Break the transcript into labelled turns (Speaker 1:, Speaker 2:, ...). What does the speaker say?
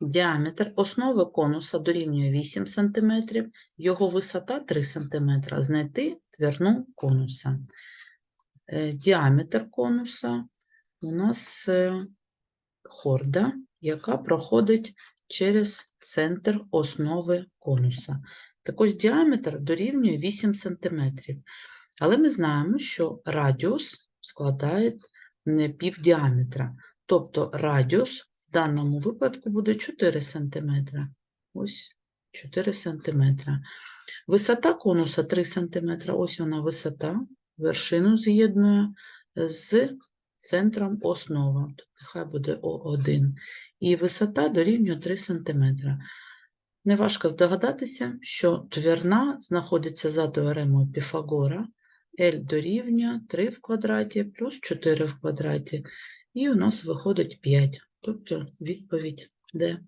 Speaker 1: Діаметр основи конуса дорівнює 8 см, його висота 3 см. Знайти твірну конуса. Е, Діаметр конуса у нас е, хорда, яка проходить через центр основи конуса. Так ось діаметр дорівнює 8 см. Але ми знаємо, що радіус складає не півдіаметра. Тобто радіус в даному випадку буде 4 см. Ось 4 см. Висота конуса 3 см. Ось вона висота, вершину з'єднує з центром основа. Тут Нехай буде О1. І висота дорівнює 3 см. Неважко здогадатися, що твірна знаходиться за теоремою Піфагора. L дорівнює 3 в квадраті плюс 4 в квадраті. І у нас виходить 5. Тобто відповідь Д.